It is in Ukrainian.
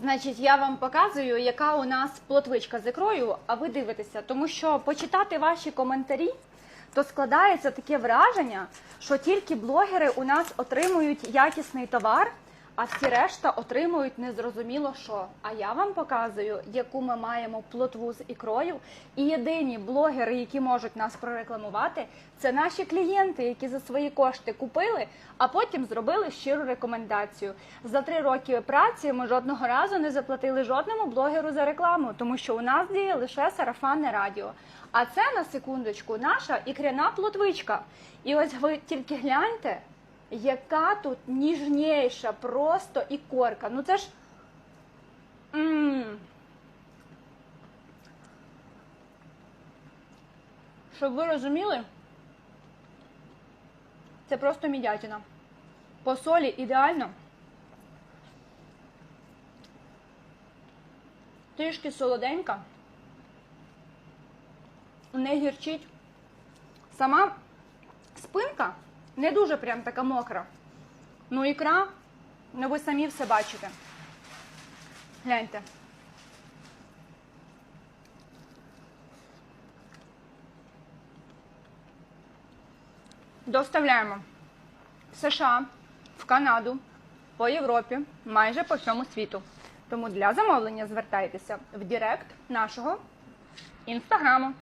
Значить, я вам показую, яка у нас плотвичка з ікрою, а ви дивитеся, тому що почитати ваші коментарі, то складається таке враження, що тільки блогери у нас отримують якісний товар, а всі решта отримують незрозуміло що. А я вам показую, яку ми маємо плотву з ікрою. І єдині блогери, які можуть нас прорекламувати, це наші клієнти, які за свої кошти купили, а потім зробили щиру рекомендацію. За три роки праці ми жодного разу не заплатили жодному блогеру за рекламу, тому що у нас діє лише сарафанне радіо. А це на секундочку наша ікряна плотвичка. І ось ви тільки гляньте, яка тут ніжніша просто ікорка. Ну це ж. м Щоб ви розуміли, це просто мідятина. По солі ідеально. Трішки солоденька. Не гірчить. Сама спинка не дуже прям така мокра. Ну, ікра, ну ви самі все бачите. Гляньте. Доставляємо в США, в Канаду, по Європі, майже по всьому світу. Тому для замовлення звертайтеся в Директ нашого інстаграму.